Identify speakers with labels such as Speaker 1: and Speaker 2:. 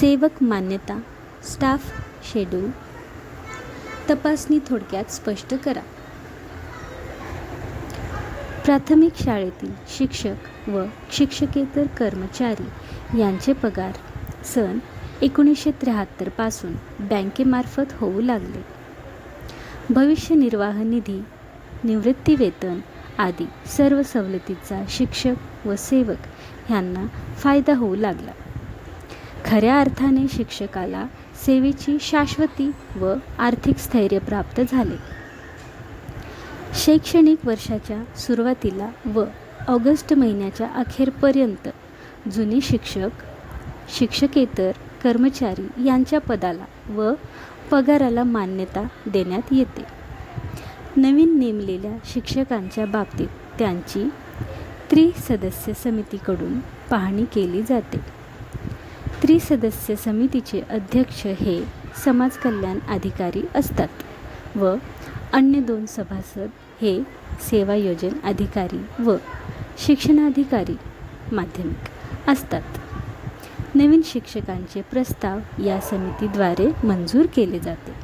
Speaker 1: सेवक मान्यता staff schedule. तपासणी थोडक्यात स्पष्ट करा. प्राथमिक शाळेतील शिक्षक व शिक्षकेतर कर्मचारी यांचे पगार सन एकोणीसशे त्र्याहत्तरपासून बँकेमार्फत होऊ लागले. भविष्य निर्वाह निधी निवृत्तीवेतन आदी सर्व सवलतीचा शिक्षक व सेवक ह्यांना फायदा होऊ लागला. खऱ्या अर्थाने शिक्षकाला सेवेची शाश्वती व आर्थिक स्थैर्य प्राप्त झाले. शैक्षणिक वर्षाच्या सुरुवातीला व ऑगस्ट महिन्याच्या अखेरपर्यंत जुने शिक्षक शिक्षकेतर कर्मचारी यांच्या पदाला व पगाराला मान्यता देण्यात येते. नवीन नेमलेल्या शिक्षकांच्या बाबतीत त्यांची त्रिसदस्य समितीकडून पाहणी केली जाते. त्रिसदस्य समितीचे अध्यक्ष हे समाज कल्याण अधिकारी असतात व अन्य दोन सभासद हे सेवायोजन अधिकारी व शिक्षणाधिकारी माध्यमिक असतात. नवीन शिक्षकांचे प्रस्ताव या समितीद्वारे मंजूर केले जाते.